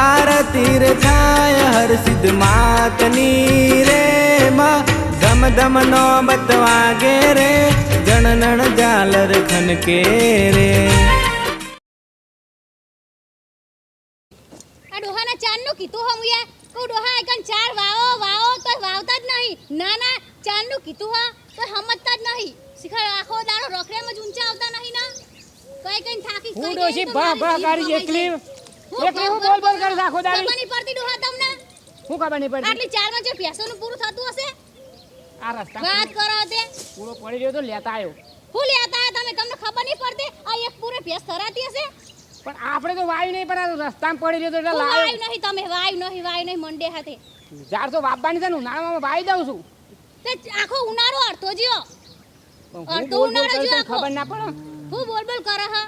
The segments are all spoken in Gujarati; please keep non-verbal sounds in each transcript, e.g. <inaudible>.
આરતી રે થાય હર સિદ્ધ માતની રે માં. ધમ ધમ નો બતવાગે રે જણનણ જાલર ખનકે રે. આ ડોહાના ચારનું કીધું હમ યાર. કહું ડોહા એકન ચાર વાવો વાવો તો વાવતા જ નહીં. ના ના ચારનું કીધું હા તો સમજતા જ નહીં. શિખર આખો દાડો રખડેમાં જ ઊંચા આવતા નહીં ના. કઈ કઈ થાકી હું કઈ ડોશી ભા ભા કરી એકલી એકલી હું બોલ બોલ કરે? આખો દાડી ખબર નહીં પડતી ડોહા તમને? હું ખબર નહીં પડતી. આટલી ચારમાં જે ભેંસોનું પૂરું થતું હશે? આ રસ્તા વાત કરો તે. પૂરો પડી ગયો તો લેતા આવ્યો હું લેતા આવ્યો તમે તમને ખબર નહીં પડતી? આ એક પૂરે ભેંસ ધરાતી હશે? પણ આપણે તો વાયુ નહીં પણ આ રસ્તામાં પડી ગયો તો એટલે લાવ્યો વાયુ નહીં તમે વાયુ નહીં વાયુ નહીં મંડે હાથે. જાર તો વાપવાની છે ને ઉનાળામાં વાવી દઉં છું. તે આખો ઉનાળો અડધો જ્યો. અડધો ઉનાળો કરું ખબર ના પડે. હું બોલ બોલ કરે હા.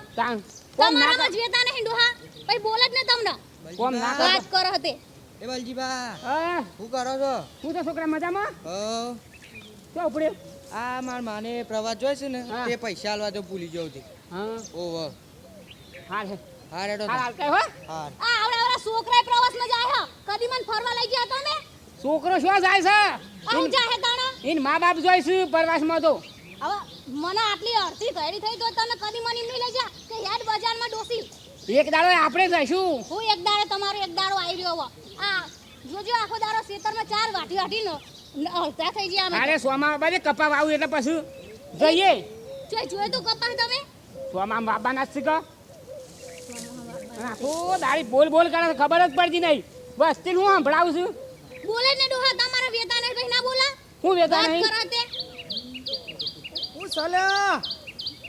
કર જ વેતા નહીં ડોહા. પછી બોલ જ ને તમને. કોમ ના વાત કરો હતે એ બલજીબા હા, શું કરો છો? હું તો છોકરા મજામાં. હો. તો ઉપડે આ માર માને પ્રવાસ જોય છે ને તે પૈસા આલવા તો ભૂલી જાઉં છું. હા. ઓહો. હા. છે હા એડો હાલ કે હો. હા આ આવડા આવડા છોકરા પ્રવાસમાં જાય હા. કદી મને ફરવા લઈ ગયા તમે છોકરો શું જાય છે? આવું જાહે તાણા. ઇન મા બાપ જોઈશ પરવાસમાં તો. હવે મને આટલી અડધી ઘડી થઈ તો તમે કદી મને એમ નહીં લઈ જા કે હેડ બજારમાં ડોસી એક દાડો આપણે જઈશું. હું એક દાડો તમારો એક દાડો આવી રહ્યો હવે. આ જોજો આખો દાડો ખેતરમાં ચાર વાટી વાટી નો અડધા થઈ ગયા અમે. અરે સોમાં બાજે કપા વાવું એટલે પછી જઈએ. જો જોઈ તું કપા તમે. સોમા બાબા ના શીખો. આખો દાડી બોલ બોલ કરે ખબર જ પડતી નહીં. બસ તે હું સંભળાવું છું. બોલે ને ડોહા તમારા વેતા ને ભાઈ ના બોલા? હું વેતા નહીં કરો હું સલા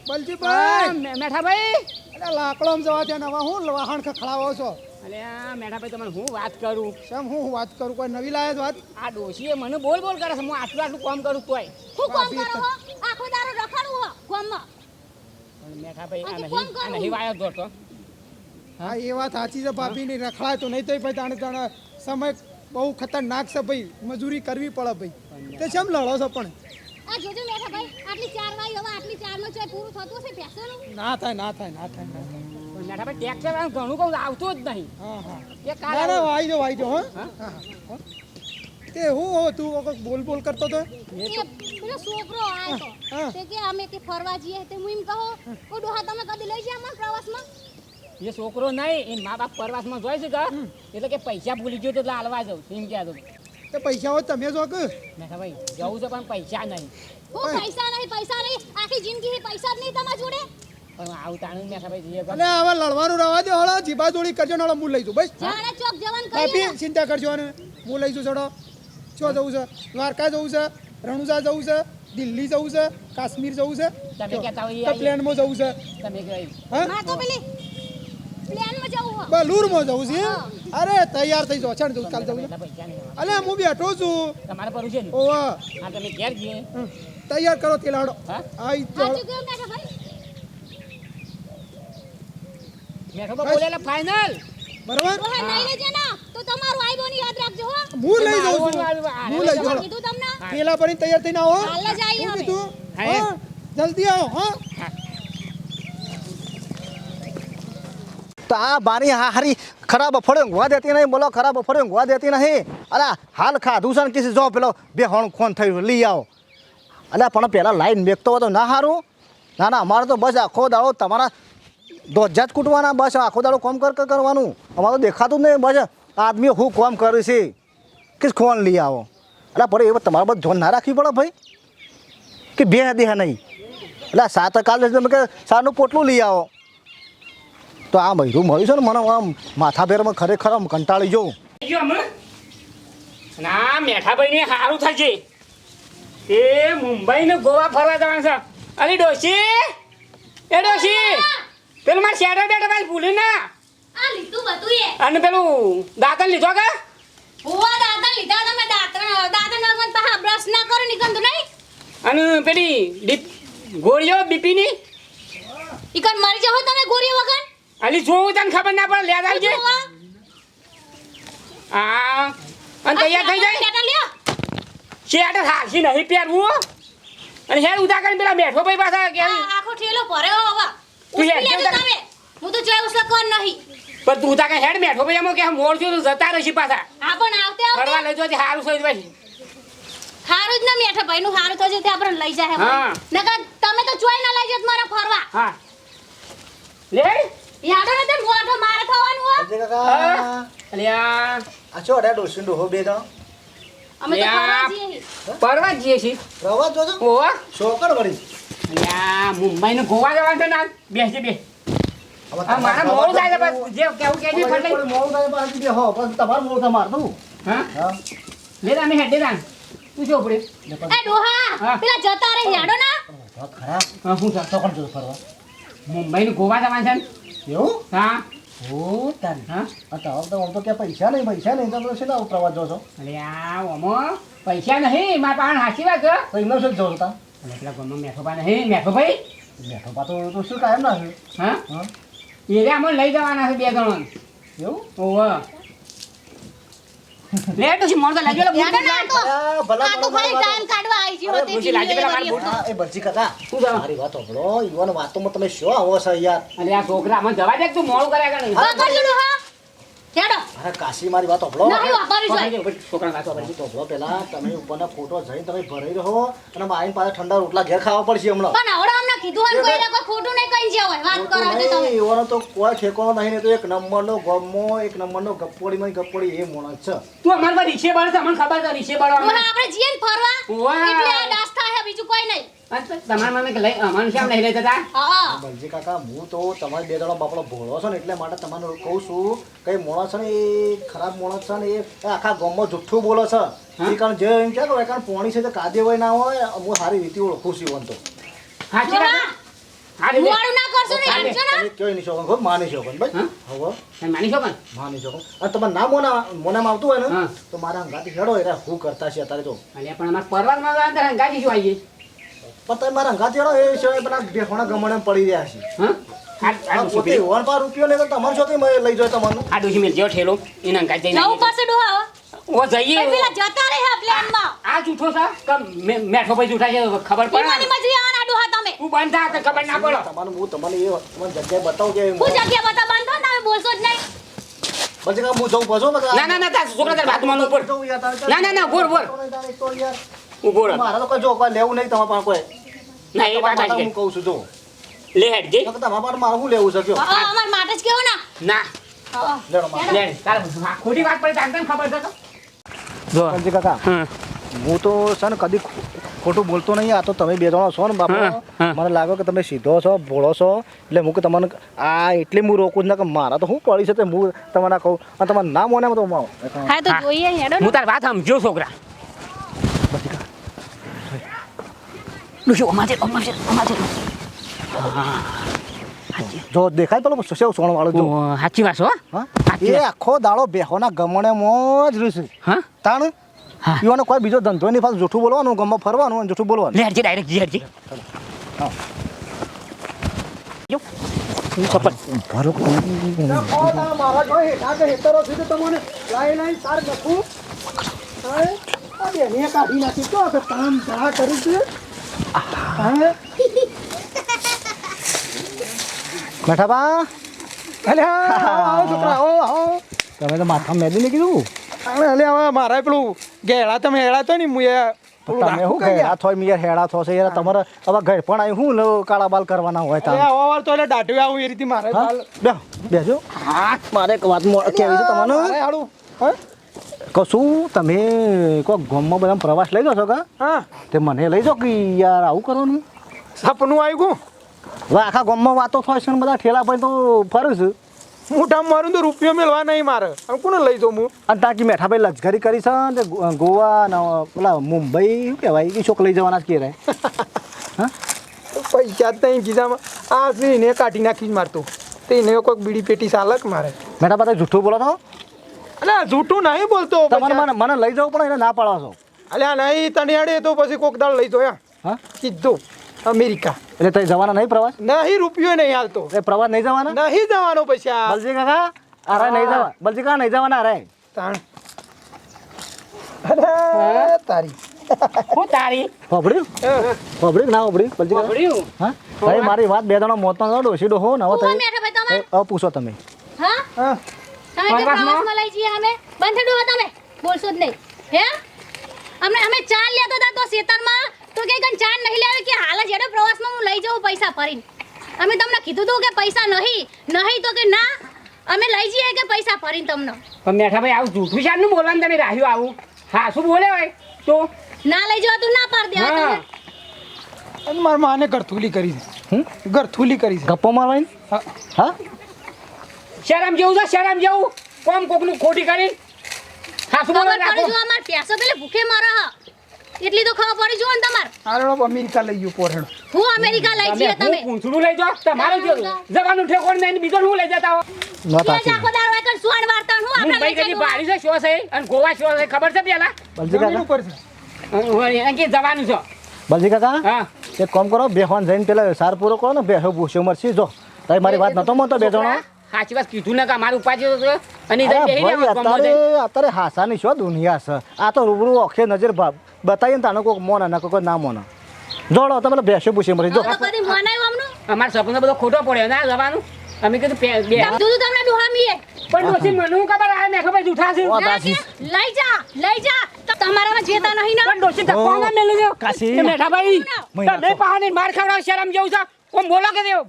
બલજીભાઈ. મેઠા મેઠાભાઈ અરે લાકડો જવા ત્યાં નવા હું વાહણ ખખડાવો છો? અરે મેઠાભાઈ તમને હું વાત કરું? શેમ હું વાત કરું? કોઈ નવી લાયક વાત? આ ડોશીએ મને બોલ બોલ કરે છે. હું આટલું આટલું કામ કરું તોય. હું કોમ કરું હો? આખો દારો રખડવું હો ગામમાં. પણ મેઠાભાઈ આ નહીં આ. નહીં વાયો જોતો. હા એ વાત સાચી છે ભાભી ની રખડાય તો નહીં તો ભાઈ તાણે તાણે સમય બહુ ખતરનાક છે ભાઈ. મજૂરી કરવી પડે ભાઈ. તે શેમ લડો છો પણ? આ જોજો મેઠા ભાઈ આટલી ચાર વાઈ હવે આટલી ચાર નો ચોય પૂરું થતું હશે ભેંસોનું ના? થાય ના થાય ના થાય ના થાય. પણ મેઠાભાઈ ટેક્સર આમ ઘણું કહું આવતું જ નહીં. હા હા. એ કાલ ના વાઈ જો વાઈ જો હા. તે હું હો. તું કોક બોલ બોલ કરતો તો? પેલો છોકરો આયો તો તે કે અમે કે ફરવા જઈએ તે હું એમ કહો ઓ ડોહા તમે કદી લઈ જાય પ્રવાસ પ્રવાસમાં? એ છોકરો નહીં એ મા બાપ પ્રવાસમાં જોઈ છે કે એટલે કે પૈસા ભૂલી ગયો તો એટલે હાલવા જાઉં એમ કહેતો તે પૈસા હોય તમે જો કે મેઠાભાઈ જવું છે પણ પૈસા નહીં. હું પૈસા નહીં પૈસા નહીં. આખી જિંદગી પૈસા જ નહીં તમારા જોડે? પણ આવું તાણું મેઠાભાઈ જઈએ અલે હવે લડવાનું રહેવા દે હળો જીભા જોડી કરજો નળો હળો હું લઈ જઉં બસ. ચાલે ચોક જવાન કરી ચિંતા કરજો ને હું લઈ જઉં છોડો ચો જવું છે? દ્વારકા જવું છે? રણુજા જવું છે? દિલ્હી જવું છે? કાશ્મીર જવું છે? તમે કહેતા હોય. પ્લેનમાં જવું છે. તમે કહે હા? તો પેલી પ્લેનમાં જવું હો બલુરમાં જવું છે અરે તૈયાર થઈ જાઓ. છે ને જવું કાલ જવું અલે હું બેઠો છું. તમારે પર છે ને હા તમે ઘેર જઈએ. તૈયાર કરો હા? આઈ જાઓ મેઠો મેઠો બોલેલા ફાઇનલ બરોબર? ડોહા નહીં લેજે ના. તો તમારું આઈબો ની યાદ રાખજો હો. હું લઈ જાઉં છું. હું લઈ જાઉં. કીધું તમને? પેલા ભરીને તૈયાર થઈને આવો. હાલ જ આવીએ શું કીધું? હા જલ્દી આવો હા. તો આ બારી હા હારી ખરાબ ફળ્યો ઊંઘવા દેતી નહીં, બોલો ખરાબ ફળે ઊંઘવા દેતી નહીં. અલા, હાલ ખાધું છે ને જો પેલો બે હણ ખોન થયું લઈ આવો. અલ્યા પણ પહેલાં લાઈન મેકતો હતો ના સારું ના ના, અમારે તો બસ આખો દાડો તમારા ધોજા જ કૂટવાના, બસ આખો દાડો કોમ કર કર કરવાનું. અમારે તો દેખાતું જ નહીં, બસ આદમીઓ હું કોમ કરે છે. કે ખોન લઈ આવો. અલા પડે એ તમારે બધું ધોન ના રાખવી પડે ભાઈ. કે બે દેહ નહીં. એટલે સાત કાલે તમે કે સારનું પોટલું લઈ આવો. તો આ મહિરું મળ્યું છે ને મને આમ માથા ફેરમાં ખરેખર આમ કંટાળી જવું. ના મેઠાભાઈ ને સારું થશે. એ મુંબઈ ને ગોવા ફરવા જવાનું છે. અલી ડોશી! એ ડોશી! પેલું મારે શેડર બેઠા ભાઈ ભૂલી ના. આ લીધું બધું એ. અને પેલું દાંતણ લીધો કે? હોવા દાંતણ લીધા તમે દાંતણ દાંતણ નાખવાનું પાછા બ્રશ ના કરો નીકળતું નહીં. અને પેલી ગોળીઓ બીપીની? ઈકન મરી જાવ તમે ગોળીઓ વગર. અલી જોવું તને ખબર ના પડે લે આવજે હા. અને તૈયાર થઈ જાય? શેટ હાસી નહીં પહેરવું અને હેર ઉદા કરીને પેલા બેઠો ભાઈ પાછા કે આખો ઠેલો ભર્યો હવે. તું હેડ, તમે. હું તો જોઈ ઉસકવાનું નહીં. પણ તું તા કે હેડ બેઠો ભાઈ એમ કે મોડ છું તો જતા રહેશે પાછા. આ પણ આવતે ફરવા આવતે લઈ જોતી હારું સોય ભાઈ હારું જ ના મેઠો ભાઈ નું હારું થશે તે આપણે લઈ જાય હા. નકર તમે તો ચોય ના લઈ જત મારા ફરવા. હા. લે. યાદો ને મોઢો મારે થવાનું હો. બલજી કાકા અલ્યા. આ છો અરે ડોસી ડોહો બે તો અમે તો ફરવા જઈએ. પરવા જઈએ છીએ. પ્રવાસ ઓવા છોકર વળી. અલ્યા મુંબઈ ને ગોવા જવાનું છે ને. બેસજે બે મારા મોડું થાય બસ. જે કેવું કે ફટ લઈ. મોડું થાય પાછું બે હો. પછી તમારું મોડું થાય મારતું હા? લે હેડે રામ તું જો પડે. એ ડોહા પેલા જતા રે યાડો ના. હા, ખરા. હા શું છે ફરવા. મુંબઈ ને ગોવા જવાનું છે ને? એવું હા. ઓ તારી. હા આ તો હવે તો તો ક્યાં પૈસા નહીં પૈસા નહીં તો શું આવું પ્રવાસ જોશો આ ઓમો પૈસા નહીં મારા પાસે હાચી વાત છે તો એમનો શું જોશો તા? એટલે ગમો મેઠોપા નહીં મેઠો ભાઈ બેઠો પાતો તો શું કાયમ ના છે? હા? હા? એ રે અમને લઈ જવાના છે બે જણ. એવું? ઓવા લે છે શું તો લાગ્યો. લે યાડો ના તો ભલા આ તો ખાલી ટાઈમ કાઢવા આવી ગયો તે ભૂસી લાગી પેલા મારા જીવીએ એ બરજી કાકા શું જાણો? મારી વાત સાંભળો. યુવાન વાતોમાં તમે શું આવો છો યાર અરે આ છોકરા મને જવા દે તું મોળું કર્યા કરે? પકડ કરજો ડોહા યાડો અરે કાશી મારી વાત સાંભળો નહીં વાપરી છે છોકરા વાતો તમે સાંભળો પેલા તમે ઉપરના ફોટો જઈને તમે ભરાઈ રહો અને આઈને પાસે ઠંડા રોટલા ઘેર ખાવા પડશે હમણાં. પણ આવડો અમને કીધું હોય કોઈ કોઈ ખોટું નહીં કઈ જ્યાં હોય. વાત કરો આજે તમે. એવાનો તો કોઈ ઠેકાણો નહીં ને તો એક નંબરનો ગમો એક નંબરનો ગપ્પોડીમાં ગપ્પોડી એ માણસ છે. તું અમાર પર રીક્ષે બળ છે અમને ખબર છે રીક્ષે બળ આપણે જઈએ ફરવા. એટલે આ ડાસ થાય બીજું કોઈ નહીં. તમારા મને લઈ અમારું શેમ લઈ લેતા હતા? બલજી કાકા હું તો તમારી બે જણો બાપડો ભોળો છો ને એટલે માટે તમને કહું છું કઈ માણસ છે ને એ ખરાબ માણસ છે ને એ આખા ગામમાં જુઠ્ઠું બોલો છે. એ કારણ જે એમ કે કારણ પોણી છે તે કાદે હોય ના હોય હું સારી રીતે ઓળખું છું એમ તો. સાચી વાત કરતા છે અત્યારે તો. અલ્યા પણ અમારે પરવારમાં માં હંગાજી શું આવી પણ તમે મારા હંગાથી હેડો એ સિવાય પેલા બેહોણા ગમણે પડી રહ્યા છે હા પોતે પેલી- વન રૂપિયો ને તો તમારે શું લઈ જાય તમારું આ મેલ જેવો ઠેલો એને હંગાજી જઈને જવું પડશે ડોહા ઓ જઈએ પેલા જતા રહે પ્લેનમાં આ જૂઠો કે મેઠો ભાઈ જૂઠા છે ખબર પડે ઈમાની ને? મજરી આવાના ડોહા તમે તું બંધ તો ખબર ના પડે તમારું હું તમને એ તમારી જગ્યાએ બતાવું કે હું જગ્યા બતા બંધ તમે બોલશો જ નહીં પછી કાં હું જઉં પાછો ના ના ના તાર છોકરા તાર ઉપર ના, ના, ના, બોલ, બોલ. તો યાર, ઊભો રહે મારે તો કોઈ કોઈ લેવું નહીં તમારા પાસે કોઈ ના એ વાત સાચી હું કહું છું જો. લે હેડ નકર તમારા પાસે મારે શું લેવું છે કયો? હા અમાર માટે જ કેવો ના? ના. હા. લેડો મારે. લે તાર આ ખોટી વાત પડે તાર તને ખબર છે તો? જો. કાંજી કાકા હા. હું તો છે ને કદી ખો- ખોટું બોલતો નહીં આ તો તમે બે જણા છો ને હા, બાપા. હા. મને લાગે કે તમે સીધો છો ભોળો છો. એટલે હું કે તમને આ એટલે હું રોકું જ ના કે મારા તો હું પડી છે તે હું તમને કહું. અને તમારું નામ મને તો હું હા તો હા. જોઈએ હેડો હું તાર વાત સમજો છોકરા. ડોશી અમાજે અમાજે અમાજે જો દેખાય પેલો સેવ સોણ વાળો જો? સાચી વાત છો હા? એ આખો દાડો બેહોના ગમણે મોજ રહેશે હા? તાણ? હા. ઈવાનો કોઈ બીજો ધંધો નહીં પાછું જૂઠું બોલવાનું ગમમાં ફરવાનું અને જૂઠું બોલવાનું. લેડજી ડાયરેક્ટ જી હેડજી. હા. જો સપન ભરો મારા જો હેઠા કે હેતરો છે તમને લાઈ લાઈ તાર નખું. તારે આ બેને કાઢી નાખી. તો કામ જરા કર્યું છે? હા <laughs> બેઠા બા તમે તો માથા મેદી ને કીધું? અલે હવે મારા પેલું ગેળા તમે હેળા તો ને હું તમે યાર. હેડા થોય મિયર હેડા થો છે યાર તમારે હવે ઘર પણ આવી હું કાળા બાલ કરવાના હોય તમે તો એટલે દાઢી આવું એ રીતે મારે હા? મારે એક વાત કેવી છે તમને હાલું હા? કશું? તમે કોઈ ગામમાં બધા પ્રવાસ લઈ જશો કા? હા. તે મને લઈ જાઓ કે યાર આવું કરવાનું? સપનું આવ્યું ગયું હવે આખા ગામમાં વાતો થાય છે બધા ઠેલા ભાઈ તો ફરું છું. મોઢા મારું તો રૂપિયો મેળવા નહીં મારે. હવે કોને લઈ જાઉં હું? અને તાકી મેઠાભાઈ લશ્કરી કરી છે ને ગોવા ને પેલા મુંબઈ શું કહેવાય એ છોક લઈ જવાના જ કહેવાય <laughs> હા? પૈસા ત્યાં ગીધામાં આ છે એને કાઢી નાખી જ મારતું તે એને કોઈક બીડી પેટી ચાલક મારે. મેઠા બધા જૂઠું બોલો છો? અલે આ જૂઠું નહીં બોલતો તમારે મને મને લઈ જવું પણ એને ના પાડો છો અલ્યા નહીં તણિયાળી તો પછી કોક દાળ લઈ જોયા હા? સીધું અમેરિકા. એટલે તઈ જવાના નહીં પ્રવાસ? નહીં રૂપિયો નહીં હાલતો. એ પ્રવાસ નહીં જવાના? નહીં જવાનો પૈસા બલજી કાકા અરે નહીં જવા બલજી કાકા નહીં જવાના અરે તાણ. અરે તારી. હું તારી? પબડ્યું પબડ્યું ના પબડ્યું બલજી કાકા? હા? ભાઈ મારી વાત બે દાણો મોત નો ડોસી ને હવે હું એ હવે પૂછો તમે. હા? હા. તમે કે પ્રવાસમાં? પ્રવાસમાં લઈ જઈએ અમે? બંધ ડો તમે બોલશો જ નહીં. હે? અમે અમે ચાર લેતા હતા તો સેતરમાં તો કે ચાર નહીં લેવે કે હાલ જ હેડો પ્રવાસમાં હું લઈ જાઉં પૈસા ભરીને. અમે તમને કીધું હતું કે પૈસા નહીં. નહીં તો કે ના. અમે લઈ જઈએ કે પૈસા ભરીને તમને. પણ મેઠા ભાઈ આવું જૂઠું શાનું બોલવાનું તમે રાખ્યું આવું. હા શું બોલે હોય? તો? ના લઈ જવા તું ના પાડ દેવા હા. તમે. અને મારા માને ગરથુલી કરી છે. ગરથુલી કરી છે. ગપ્પો મારવાની? હા. શરમ જેવું છે શરમ જેવું? કોમ કોકનું ખોટી કરી? ખબર પડી રાખો જો અમાર પ્યાસો પેલે ભૂખે મરે હ. એટલી તો ખબર પડી જો ને તમાર. હારો અમેરિકા લઈ ગયો પોરણ હું અમેરિકા લઈ તમે જઈએ હું તમે પૂંછડું લઈ જાઓ તમારે જો જવાનું ઠેકોણ નહીં બીજો હું લઈ જતા હો? વાત કે જ સાચી કર દાડો વાર્તા હું આપણે લઈ જઈએ બારી છે શો છે અને ગોવા શો છે ખબર છે પેલા? બલજી કાકા. ઉપર છે. એમ કે જવાનું છે? બલજી કાકા હા. એક કામ કરો બેહોન જઈને પેલા સાર પૂરો કરો ને બે હો ભૂસ્યો મરસી જો તમે મારી વાત નતો મતો બે જણો. સાચી વાત કીધું ને કે અમારું અને અત્યારે હાસાની શું દુનિયા છે? આ તો રૂબરૂ ઓખે નજર બતાવીએ ને તાનો કોઈક મોને ના કોઈ ના મોને. જોડો તમે પેલા પૂછી મરી. જો. તો કદી મનાયું અમનું અમારો સપનો બધો ખોટો પડ્યો. ના જવાનું. અમે કીધું બે તમ તમને ડોહામીએ પણ ડોશી મને ખબર? આ મેં ખબર જૂઠા છે. ઓ, ના દાસી. કે લઈ જા લઈ જા. તો તમારામાં જેતા નહીં પણ ને મેલી કાશી. મેઠા ભાઈ તમે. માર ખાવડાવ શરમ જેવું છે? કોમ બોલો કે દેવ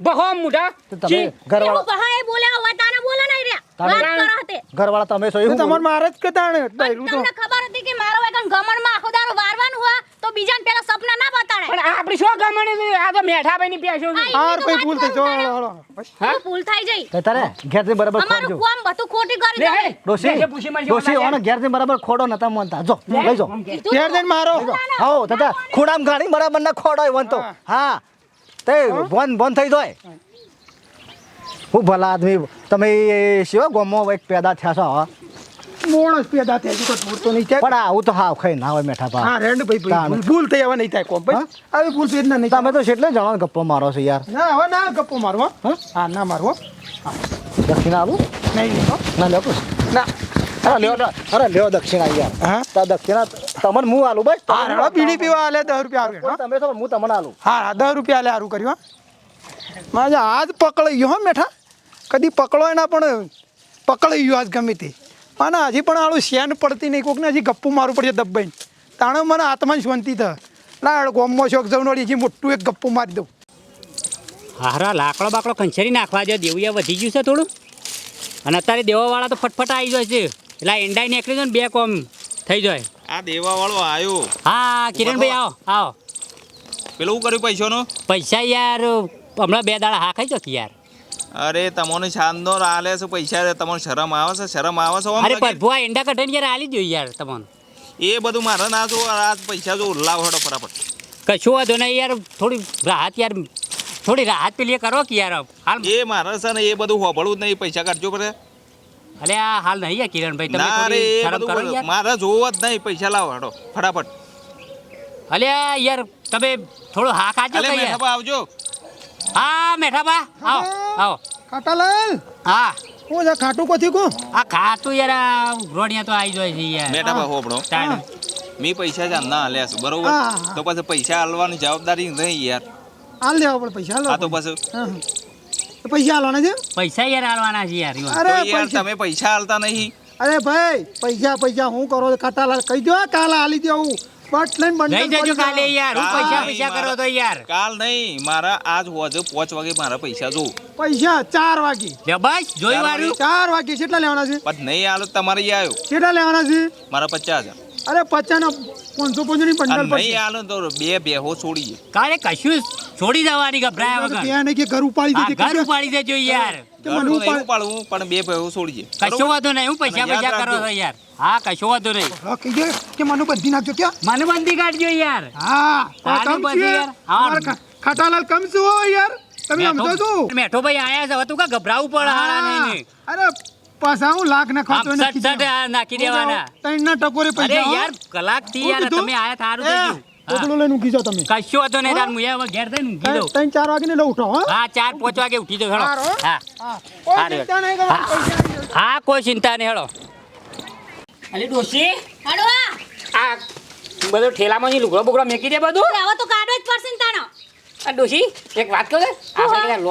બહો મુઢા. તમે જી. ઘરવાળા કહા એ બોલ્યા હોય તાને બોલે નહીં રહ્યા વાત કરો હતે ઘરવાળા તમે તો એવું તમારે મારે જ કતાણે તમને ખબર હતી કે મારો એકન ગમણમાં આખો દારો વારવાનું હોય તો બીજાને પેલા સપના ના બતાડે. પણ આ આપણી શું ગમણ આ તો મેઠા ભાઈ ની આ હાર એમની ભૂલ થઈ જો હળો હળો હા? ભૂલ થઈ જઈ. તો તારે ઘેરથી બરાબર અમારું ખોડજો. કોમ બધું ખોટી કરી દે ડોસી ડોસી ઓને ઘેર ઘેરથી બરાબર ખોડો નતા માનતા. જો લઈ જો. ઘેરથી મારો. હો દાદા ખોડામ ગાડી બરાબર ના ખોડો હોય તો હા. તે બંધ બંધ થઈ જાય. હું. ભલા આદમી તમે શિવા ગમો એક પેદા થયા છો હવે મોણસ પેદા થયા છે કોઈ તો નહીં થાય. પણ આવું તો હાવ ખાઈ ના હોય મેઠા પા હા રેન્ડ ભાઈ ભૂલ- ભૂલ થઈ હવે નહીં થાય કોમ ભાઈ. આવી ભૂલ થઈ ના નહીં તમે તો એટલે જણા ગપ્પો મારો છો યાર. ના હવે ના ગપ્પો મારવો. હા? હા ના મારવો. દક્ષિણા આલું નહીં નહીં ના લ્યો ના. અરે લ્યો અરે લ્યો દક્ષિણા યાર હા? તા દક્ષિણા તમને હું આલું બસ? હા બીડી પીવા આલે દસ રૂપિયા આવે તમે તો હું તમને આલું. હા હા દસ રૂપિયા આલે સારું કર્યું હા. મારે આજ પકડાઈ ગયો હો મેઠા. કદી પકડો એના પણ પકડાઈ ગયો આજ ગમે તે. અને હજી પણ આળું શેન પડતી નહીં. કોકને હજી ગપ્પું મારવું પડશે દબાઈને તાણે મને આત્માની શાંતિ થાય ના ગોમમાં શોખ જવું વળી હજી મોટું એક ગપ્પું મારી દઉં. હારા લાકડો બાકડો કંચરી નાખવા દો દેવું વધી ગયું છે થોડું. અને અત્યારે દેવાવાળા તો ફટફટ આવી જાય છે એટલે એંડાઈ નીકળી જાય ને બે કોમ થઈ જાય. આ દેવા વાળો આવ્યો હા કિરણભાઈ આવો આવો. પેલું કર્યું પૈસાનું? પૈસા યાર હમણાં બે દાડા હા ખાઈ યાર. અરે તમને શાનદાર આલે છે પૈસા તમને શરમ આવે છે શરમ આવે છે અરે લાગે? પ્રભુ આ એંડા કઢાઈને યાર આલી જોઈએ યાર તમને. એ બધું મારે ના જો આ પૈસા જો ઉલ્લા હડો ફટાફટ. કશું વાંધો નહીં યાર થોડી રાહત યાર થોડી રાહત પેલી કરો કે યાર હાલ. એ મારે છે ને એ બધું હોભળવું જ નહીં પૈસા કાઢજો પડે અલે આ હાલ નહીં આ કિરણભાઈ? તમે ના રે થોડી શરમ કરો યાર. મારે જોવો જ નહીં પૈસા લાવો હડો ફટાફટ. અલે યાર તમે થોડું હા અલે કે યાર મેઠાબા આવજો. હા મેઠાબા આવો આવો. ખાટાલાલ હા. હું જા ખાટું કોથી કો? આ ખાટું યાર આ રોડિયા તો આવી જાય છે યાર. મેઠાબા હોભળો તાણ. મી પૈસા જ ના છે બરોબર? તો પછી પૈસા આલવાની જવાબદારી નહીં યાર. હાલ લેવા પડે પૈસા આ તો પછી. પૈસા આલવાના છે? પૈસા યાર આલવાના છે યાર અરે યાર તમે પૈસા આલતા નહીં. અરે ભાઈ પૈસા પૈસા હું કરો છો? ખાટાલાલ કહી દો આલી હાલી દેવું બટ લઈને બંધ નહીં જજો કાલે યાર હું પૈસા પૈસા કરો તો યાર. કાલ નહીં મારા આજ હોજે 5 વાગે મારા પૈસા જો પૈસા ચાર વાગે. લે બસ જોઈ ચાર વાળું ચાર વાગે કેટલા લેવાના છે? પણ નહીં આલો તમારે આવ્યો કેટલા લેવાના છે? મારા પચાસ હજાર. અરે પચાનો પાંચસો પાંચસો ની અને નહીં આલો તો બે બેહો છોડીએ. કારે કશું છોડી દેવાની ગભરાયા વગર. ત્યાં નહીં કે ઘર ઉપાડી દેજે ઘર ઉપાડી દેજો યાર. કે મને ઉપાડ- ઉપાડવું પણ બે બેહો છોડીએ. કશો વાંધો નહીં હું પૈસા પૈસા કરો છો યાર. હા કશો વાંધો નહીં. હા, કહી દે કે મને બંધી નાખજો કે? મને બંધી કાઢજો યાર. હા તારું કમ છે યાર. હા. મારા કમ છું હો યાર? તમે સમજો છો? મેઠો મેઠો ભાઈ આયા છે તું કા ગભરાવું પડે હારા નહીં અરે પાછા હું લાખ ના આમ ખાતો સટ સટ નાખી દેવાના. ત્રણ ના ટકોરે પૈસા. યાર કલાકથી યાર તમે આયા થારું થઈ ગયું. હા. લઈને ઊંઘી જાઓ તમે. કશો વાંધો નહીં તાર મુયા હવે ઘેર થઈને ઊંઘી દઉં ત્રણ ચાર વાગે ને ઉઠો હા? હા ચાર પાંચ વાગે ઉઠી દો હેડો હા? હા. કોઈ ચિંતા નહીં આવી હેડો અલી ડોશી? હાડો આ બધો ઠેલામાં લુગડો બુગડો મેકી દે બધું? હવે તો કાઢવો જ પડશે ને તાનો ડોશી એક વાત કહું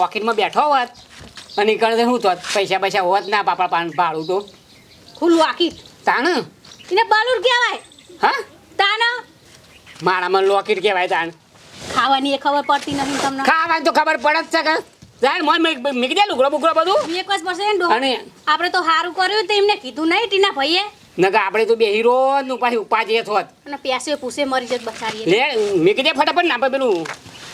આપણે બેઠો હોત. અને નીકળે હું તો પૈસા પૈસા હોત ના પાપા પાન ભાડું તો. ખુલ્લું આખી. તાણ? એને બાલુર કહેવાય. હા? તાના મારામાં લોકેટ કહેવાય તાણ. ખાવાની એ ખબર પડતી નથી તમને? ખાવાની તો ખબર પડે જ છે કે. જાણ મોય મૂકી દે લુગડો બુગડો બધું? એક વર્ષ પડશે ને આપણે તો સારું કર્યું તો એમને કીધું નહીં ટીના ભાઈએ. નકર આપણે તો બે હીરો નું પાછી ઉપાધિ થોત અને પ્યાસે પૂછે મરી જત બચારી લે મૂકી દે ફટાફટ ના પેલું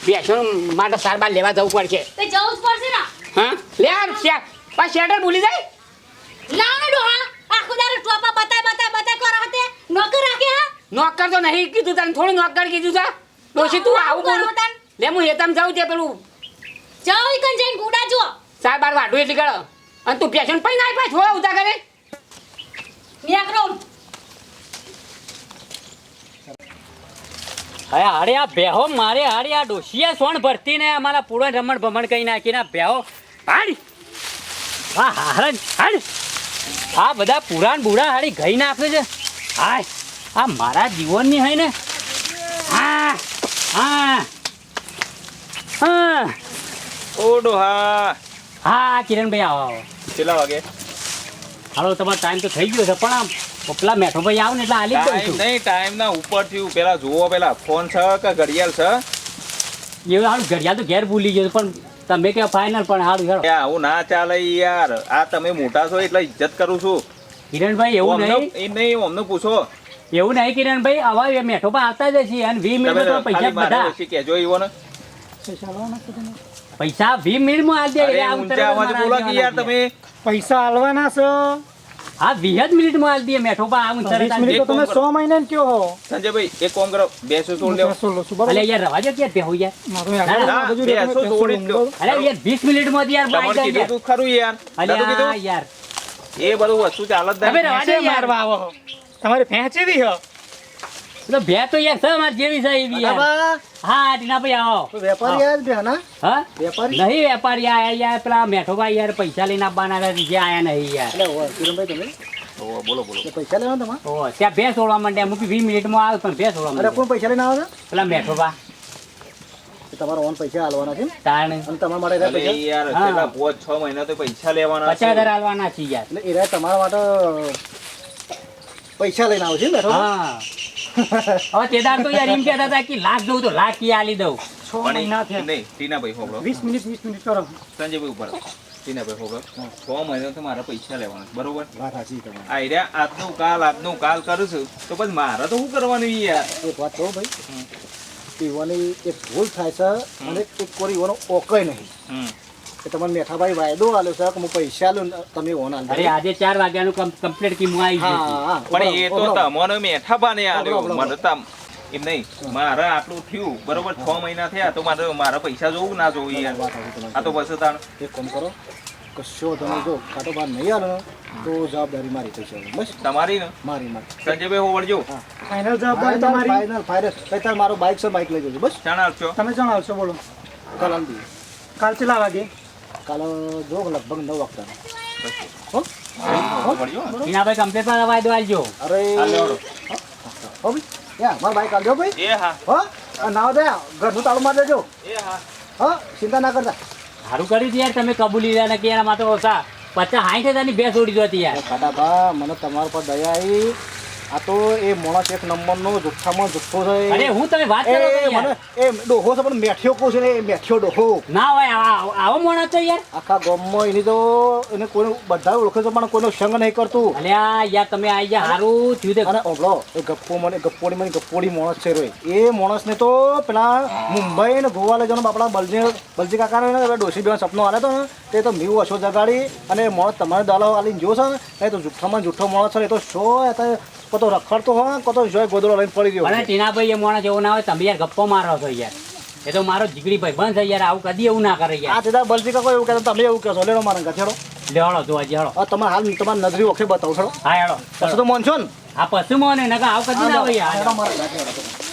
બેસો માટે સાર બાર લેવા જવું પડશે. તે જવું જ પડશે ને. હા? લે આ પાછ શેટર ભૂલી જાય? લાવ ને ડોહા. આખો દારો ટોપા બતાય બતાય બતાય કરો હતે. નોકર રાખે હા? નોકર તો નહીં કીધું તને થોડું નોકર કીધું તા ડોશી તું આવું બોલ. લે હું હેતમ જાઉં છે પેલું. જાઓ ઈકન જઈને ગુડા જો સાહેબ બાર વાઢું એટલે કરો અને તું પેશન પૈ નાય પાછો ઉતા કરે નિયાકરો અરે અરે આ બેહો મારે અરે આ ડોશિયા સોણ ભરતી ને અમારા પૂરણ રમણ ભમણ કહી નાખીને ના બેહો. હાડ હા હાડ હાડ આ બધા પુરાણ બુરા હાડી ગઈ નાખે છે. હાય આ મારા જીવનની હોય ને? હા હા. હા. ઓ ડોહા હા કિરણભાઈ આવો આવો. કેટલા વાગે? હાલો તમારો ટાઈમ તો થઈ ગયો છે પણ આમ પેલા મેઠો ભાઈ આવું ને એટલે આલી જ દઉં છું. નહીં ટાઈમ ના ઉપર થયું. પેલા જુઓ પેલા ફોન છે કે ઘડિયાળ છે? એવું હાલ ઘડિયાળ તો ઘેર ભૂલી ગયો પણ તમે કે ફાઈનલ પણ હારું હેડો. આવું ના ચાલે યાર. આ તમે મોટા છો એટલે ઇજ્જત કરું છું. કિરણભાઈ એવું નહીં? એ નહીં અમને પૂછો. એવું નહીં કિરણભાઈ આવા એ મેઠો પર આવતા જ છીએ અને વી મિનિટ તો પૈસા બધા. કહેજો એવો ને પૈસા વીસ મિનિટમાં આલ દે ઊંચા તરત બોલો કે યાર તમે? પૈસા હાલવાના છો? હા વીસ જ મિનિટમાં આલ દે મેઠો પર આવું તરત આલ તો તમે મહિના કયો હો? સંજયભાઈ એક કામ કરો. બેસો છોડ લેવો. અલે યાર રવા દે બેહું યાર? ના, યાર મિનિટમાં યાર બાઈ જાય કીધું તું ખરું યાર. કીધું? યાર. એ બધું વસ્તુ ચાલે જ તમે રવા દે યાર. તમારે ફેંચી દી હો? એટલે ભે તો યાર છે માર જેવી છે એવી યાર. હા ટીના ભાઈ આવો. વેપારી યાર ભે ના? હા? વેપારી? નહીં વેપારી આયા યાર પેલા મેઠો ભાઈ યાર પૈસા લઈને આવવાના હતા જે આયા નહીં યાર. એટલે ઓ, કિરણભાઈ તમે? ઓહો, બોલો બોલો. પૈસા લેવા તમારે? ઓ ત્યાં ભેંસ ઓળવા માંડ્યા મૂકી વીસ મિનિટમાં આવે પણ ભેંસ ઓળવા અરે કોણ પૈસા લઈને આવે પેલા મેઠો ભા છે તમારે ઓન પૈસા હાલવાના છે ને? તાણ. અને તમારા માટે પૈસા? યાર હા. કેટલા પાંચ છ મહિના તો પૈસા લેવાના છે. હજાર આલવાના છે યાર. એટલે એ તમારા માટે પૈસા લઈને આવે છે ને હા. હવે તેદાર તો યાર એમ કહેતા હતા કે લાખ દઉં તો લાખ કી આલી દઉં. એ- નહીં ટીનાભાઈ હોબળો વીસ મિનિટ વીસ મિનિટ કરો. સંજયભાઈ ઉપર. ટીનાભાઈ હોબળો છ મહિનાથી મારા પૈસા લેવાના બરોબર? આ એરિયા આજનું કાલ આજનું કાલ કરું છું. તો પછી મારે તો શું કરવાનું યાર? એક વાત કહું ભાઈ. પીવાની એક ભૂલ થાય છે અને એક કોરી એવાનો ઓકય નહીં. કે તમારે મેઠાભાઈ વાયદો આલ્યો છે કે હું પૈસા લઉં ને તમે ઓન આલ. અરે આજે 4 વાગ્યાનું કમ્પ્લીટ કી હું આવી હા પણ એ તો તમને મેઠા બાને આલ્યો. મને તમ એમ નહીં. મારે આટલું થયું. બરોબર છ મહિના થયા તો મારે મારા પૈસા જોવું ના જોવું યાર. આ તો બસ તાણ. એક કામ કરો. કશો તમે જો કાટો બાર નહીં આલો તો જવાબદારી મારી પૈસા બસ. તમારી ને? મારી મારી. સંજયભાઈ હોવડજો ફાઇનલ જવાબદારી તમારી? ફાઇનલ ફાઇનલ તાર મારો બાઇક છે બાઇક લઈ જજો. બસ. આપશો? તમે જણાવશો બોલો. કાલ કાલ ચલા વાગે કાલે જો લગભગ નવ વાગતા. હો? હોવડજો ટીનાભાઈ કમ્પ્લીટમાં વાયદો આલજો. અરે. હો? ભાઈ યા મારા બાઇક આલજો ભાઈ. એ હા. હો? નાવ દે ઘરનું તાળું મારી દેજો. એ હા. હો? ચિંતા ના કરતા. સારું કરી યાર તમે કબૂલી રહ્યા ને કે યાર માટે તો ઓછા. પચાસ સાઠ હજારની ભેંસ ઉડી જતી યાર. બા મને તમારા પર દયા આવી. આ તો એ મોણસ એક નંબરનો જુઠ્ઠામાં જુઠ્ઠો છે અરે હું તમે વાત કરો એ મને એ ડોહો છે પણ મેઠિયો કહું છે ને એ મેઠિયો ડોહો. ના હોય આવા- આવો મોણસ છે યાર. આખા ગામમાં એની તો એને કોઈ બધા ઓળખે છે પણ કોઈનો સંગ નહીં કરતું. અલ્યા યાર તમે આવી ગયા સારું થયું તે અને ઓબળો એ ગપ્પો મને ગપ્પોડી મને ગપ્પોડી મોણસ છે રોય. એ માણસને તો પેલા મુંબઈ ને ગોવા લઈ જવાનો આપણા બલજી બલજી કાકાને ને ડોસી બેવાનો સપનો આલે તો ને તે તો મીવું અશો જગાડી અને મોણસ તમારે દાલો આલીને જો છે ને એ તો જુઠ્ઠામાં જુઠ્ઠો મોણસ છે એ તો શો એ તો કતો રખડતો હોય કતો જોય ગોદડો લઈને પડી ગયો અને ટીનાભાઈ એ માણસ એવો ના હોય તમે યાર ગપ્પો મારો છો યાર. એ તો મારો જીગરી ભાઈ બંધ છે યાર આવું કદી એવું ના કરે આ દાદા બલજી કાકો એવું કહેતો તમે એવું કહેશો લેડો મારા ગથેડો લેવાડો જોવા આજે હળો તમારે હાલ તમારી નજરી ઓખે બતાવો છો હા હેડો. પછી તો માનશો ને? આ પછી મોને નકા આવું કદી ના હોય યાર.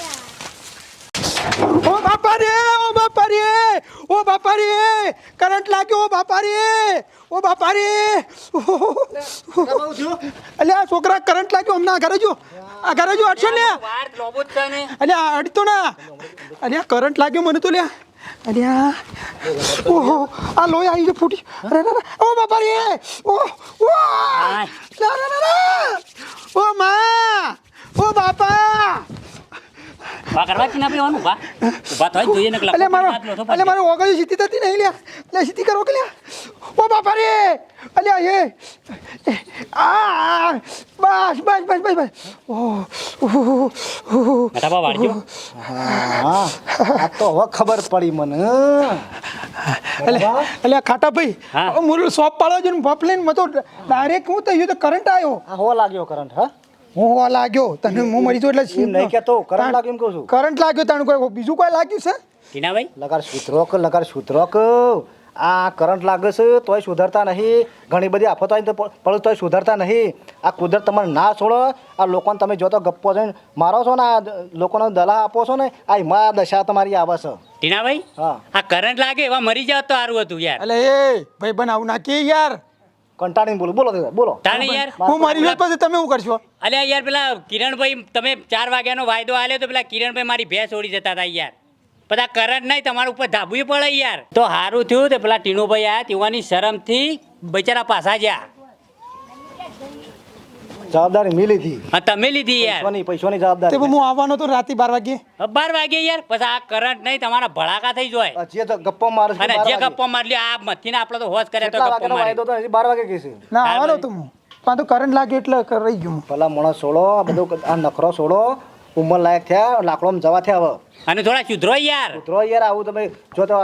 ઓ બાપા રે ઓ બાપા રે ઓ બાપા રે કરંટ લાગ્યો ઓ બાપા રે ઓ બાપા રે? અલ્યા આ છોકરા કરંટ લાગ્યો હમણાં ઘરે જો આ ઘરે જો અડશો ને. છે અલ્યા આ અડતો ના. અલ્યા કરંટ લાગ્યો મને તો લ્યા અલ્યા ઓહો આ લોહી આવી ગયો ફૂટી. અરે અરે. ઓ બાપા રે ઓ. ઓ માં ઓ બાપા. વા કરવા કે ના પીવાનું વા ઊભા થાય જોઈએ ને અલે મારો અલે મારો ઓગળી સીધી થતી નહીં લ્યા લે સીધી કરો કે લ્યા. ઓ બાપા રે! અલ્યા એ આ બસ બસ બસ બસ બસ. ઓ. વાળજો. હા આ તો હવે ખબર પડી મને એટલે ખાટા ભાઈ મુરલ શોપ પાડો છે ને ભપ લઈને મતો ડાયરેક્ટ હું થયું તો કરંટ આવ્યો હો લાગ્યો કરંટ હા? હું હોવા લાગ્યો. તને હું મરી જો એટલે એમ નહીં કેતો કરંટ લાગ્યો એમ કહું છું. કરંટ લાગ્યો તને કોઈ? બીજું કોઈ લાગ્યું છે? ટીનાભાઈ? લગાર સુધરોક લગાર સુધરોક. આ કરંટ લાગે છે તોય સુધરતા નહીં. ઘણી બધી આફતો આવી તો પણ તોય સુધરતા નહીં. આ કુદરત તમારે ના છોડો. આ લોકોને તમે જોતો ગપ્પો જઈને મારો છો ને આ લોકોને દલા આપો છો ને આ એમાં આ દશા તમારી આવે છે. ટીનાભાઈ? હા. આ કરંટ લાગે એવા મરી જાવ તો સારું હતું યાર. એટલે એ ભાઈ બન આવું ના કે યાર. કંટાળીને બોલો બોલો દાદા, બોલો. તાણે યાર. હું મારી ગયો પછી તમે શું કરશો? અલ્યા યાર પેલા કિરણભાઈ તમે ચાર વાગ્યાનો વાયદો આલ્યો તો પેલા કિરણભાઈ મારી ભેંસ ઓડી જતા હતા યાર. બધા કરંટ નહીં તમારા ઉપર ધાબુ પડે યાર. તો સારું થયું તો પેલા ટીનુભાઈ આ તેવાની શરમથી બિચારા પાછા જ્યા જવાબદારી મેં લીધી હા તમે લીધી યાર. પૈસાની પૈસાની તે જવાબદારી હું આવવાનો તો રાતે બાર વાગે. હવે બાર વાગે યાર. પછી આ કરંટ નહીં તમારા ભડાકા થઈ જાય. જે તો ગપ્પો મારે છે અને બાર જે વાગે. ગપ્પો મારી લ્યો આ મથી ને આપણે તો હોશ કરે તો કેટલા ગપ્પો વાગ્યાનો મારી વાયદો હજી બાર વાગે કહેશે ના આવવાનો તો હું. પણ તો કરંટ લાગ્યો એટલે કર- રહી ગયું ભલા માણસ છોડો આ બધું આ નખરો છોડો ઉંમર લાયક થયા લાકડોમાં જવા થયા હવે. અને થોડા સુધરો યાર. ઉતરો યાર આવું તમે જો તો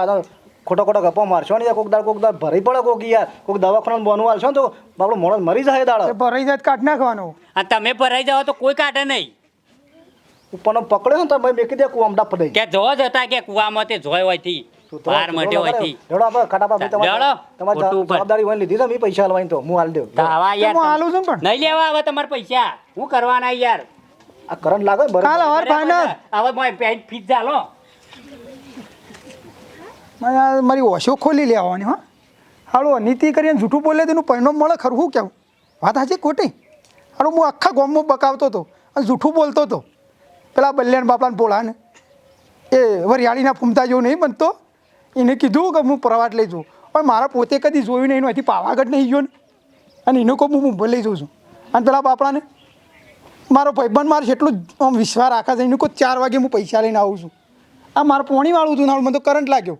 ખોટો ખોટો ગપ્પો મારશો ને કોક દાડ કોક દાડ ભરી પડે કોક યાર. કોક દવાખાનું બોનું આલશો ને તો આપણો મોડો મરી જાય દાડો. ભરાઈ જાય કાઢ નાખવાનો. આ તમે ભરાઈ જાવ તો કોઈ કાઢે નહીં. ઉપરનો પકડ્યો ને તો મેં મેકી દે કુવામ ડાપ દઈ કે જો જતા કે કુવામાં તે જોય મટે આપણે તમારે તમારી. જવાબદારી હોય લીધી મેં પૈસા તો. હું હાલ દેવ તો યાર હું તમે- છું પણ. નહીં લેવા હવે તમારા પૈસા. હું કરવાના યાર. આ કરંટ લાગે બરાબર. કાલ હવાર ફાઇનલ હવે મોય પેન્ટ ફીટ ચાલો મારે ઓશો ખોલી લેવાની, હા. હાલો, નીતિ કરીને જૂઠું બોલે તેનું પરિણામ મળે ખરું શું કહેવું વાત હાચી ખોટી? હાલો, હું આખા ગામમાં બકાવતો હતો અને જૂઠું બોલતો હતો. પેલા બલ્યાણ બાપલાને પોળાને એ વરિયાળીના ફૂમતા જેવું નહીં બનતો. એને કીધું કે હું પ્રવાટ લઈ જઉં. પણ મારા પોતે કદી જોયું નહીં, એનું અહીંથી પાવાગઢ નહીં ગયો ને. અને એનું કહું હું મુંબઈ લઈ જઉં છું. અને પેલા બાપડાને, મારો ભાઈબંધ મારે એટલું આમ વિશ્વાસ રાખે છે, એનું કહું ચાર વાગે હું પૈસા લઈને આવું છું. આ મારે પોણીવાળું હતું, ને મને તો કરંટ લાગ્યો.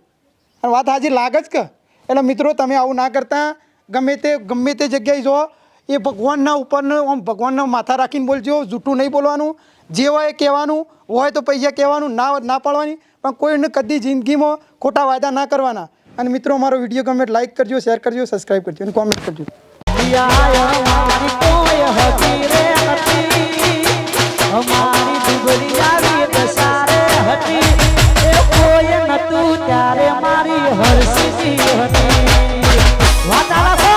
અને વાત હાજી લાગે જ કે. એટલે મિત્રો, તમે આવું ના કરતા. ગમે તે ગમે તે જગ્યાએ જો, એ ભગવાનના ઉપરને, આમ ભગવાનના માથા રાખીને બોલજો, જૂઠું નહીં બોલવાનું. જે હોય કહેવાનું, હોય તો પૈસા કહેવાનું, ના ના પાડવાની. પણ કોઈને કદી જિંદગીમાં ખોટા વાયદા ના કરવાના. અને મિત્રો, મારો વીડિયો ગમે લાઈક કરજો શેર કરજો સબસ્ક્રાઈબ કરજો અને કોમેન્ટ કરજો. અમારી નતું ત્યારે મારી હરસી હતી. વાતાલા